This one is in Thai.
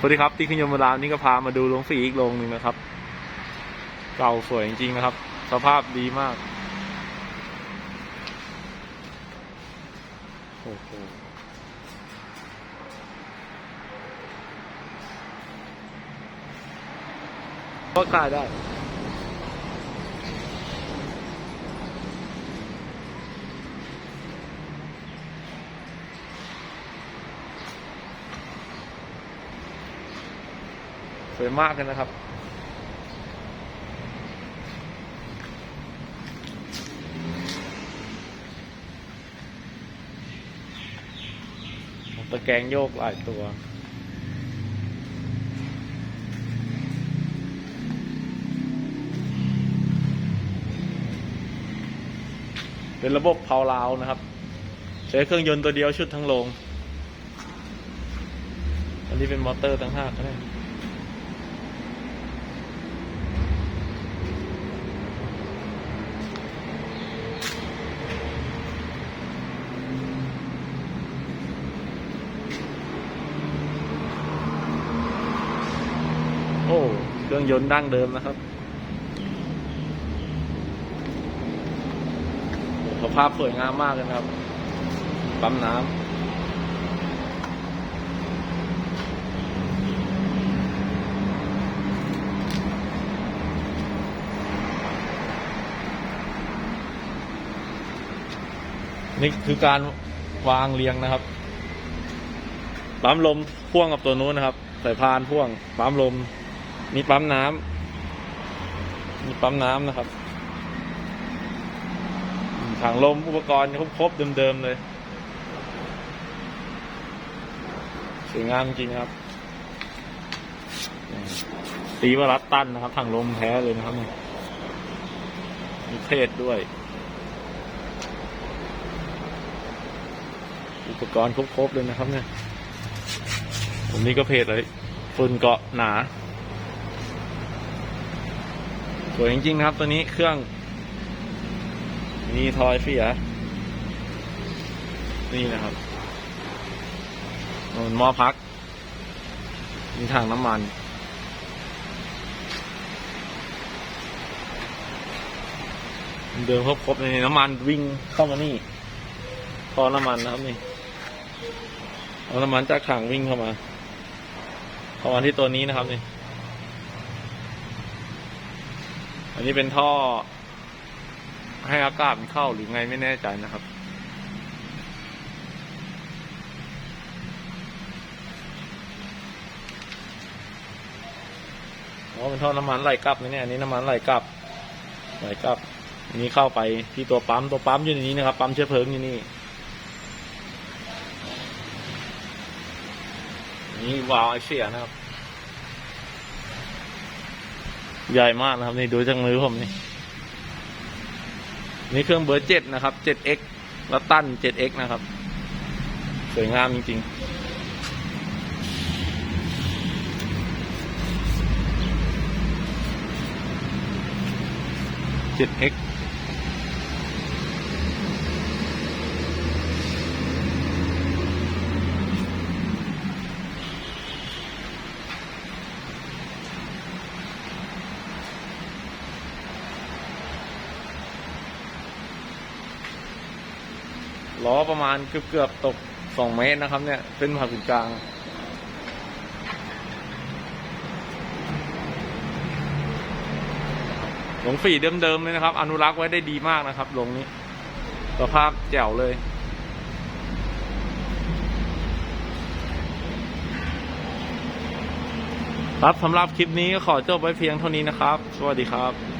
สวัสดีครับ ที่ขึ้นยมรามนี่ก็พามาดูโรงสีอีกโรงหนึ่งนะครับ เก่าสวยจริงๆนะครับ สภาพดีมาก โอ้โหก็ขายได้ สวยมากเลยนะครับ ตะแกรงโยกหลายตัวเป็นระบบเพาลาวนะครับ ใช้เครื่องยนต์ตัวเดียวชุดทั้งโรง อันนี้เป็นมอเตอร์ตั้งห้าก็ได้ โอ้เครื่องยนต์ดั้งเดิมนะครับ สภาพสวยงามมากเลยครับ ปั๊มน้ำนี่คือการวางเรียงนะครับ ปั๊มลมพ่วงกับตัวนู้นนะครับ สายพานพ่วง ปั๊มลม มีปั๊มน้ำมีปั๊มน้ำนะครับ ถังลมอุปกรณ์ครบๆเดิมๆเลยสวยงามจริงครับ ตีว่ารัดตันนะครับถังลมแท้เลยนะครับมีเพศด้วย อุปกรณ์ครบๆเลยนะครับเนี่ยผมนี่ก็เพจเลยฝุ่นเกาะหนา สวยจริงๆนะครับ ตัวนี้เครื่อง มีทอยเสียนี่นะครับมันหม้อพัก มีถังน้ำมัน เดินครบๆในน้ำมันวิ่งเข้ามานี่พอน้ำมันนะครับนี่เอาน้ำมันจากถังวิ่งเข้ามา เข้ามาที่ตัวนี้นะครับนี่ อันนี้เป็นท่อ ให้อากาศมันเข้าหรือไงไม่แน่ใจนะครับ อ๋อเป็นท่อน้ำมันไหลกลับนะเนี่ย อันนี้น้ำมันไหลกลับไหลกลับนนี้เข้าไปที่ตัวปั๊มตัวปั๊มอยู่ในนี้นะครับ ปั๊มเชื้อเพลิงอยู่นี่นี่วาล์วไอเสียนะครับ ใหญ่มากนะครับ นี่ดูจากมือผมนี่ นี่เครื่องเบอร์เจ็ดนะครับ 7x แล้วตั้น 7x นะครับ สวยงามจริง ๆ 7x ล้อประมาณเกือบเกือบๆตกสองเมตรนะครับ เนี่ยเส้นผ่าศูนย์กลาง หลงฝีเดิมๆเลยนะครับ อนุรักษ์ไว้ได้ดีมากนะครับหลงนี้สภาพแจ๋วเลยครับสำหรับคลิปนี้ก็ขอจบไว้เพียงเท่านี้นะครับ สวัสดีครับ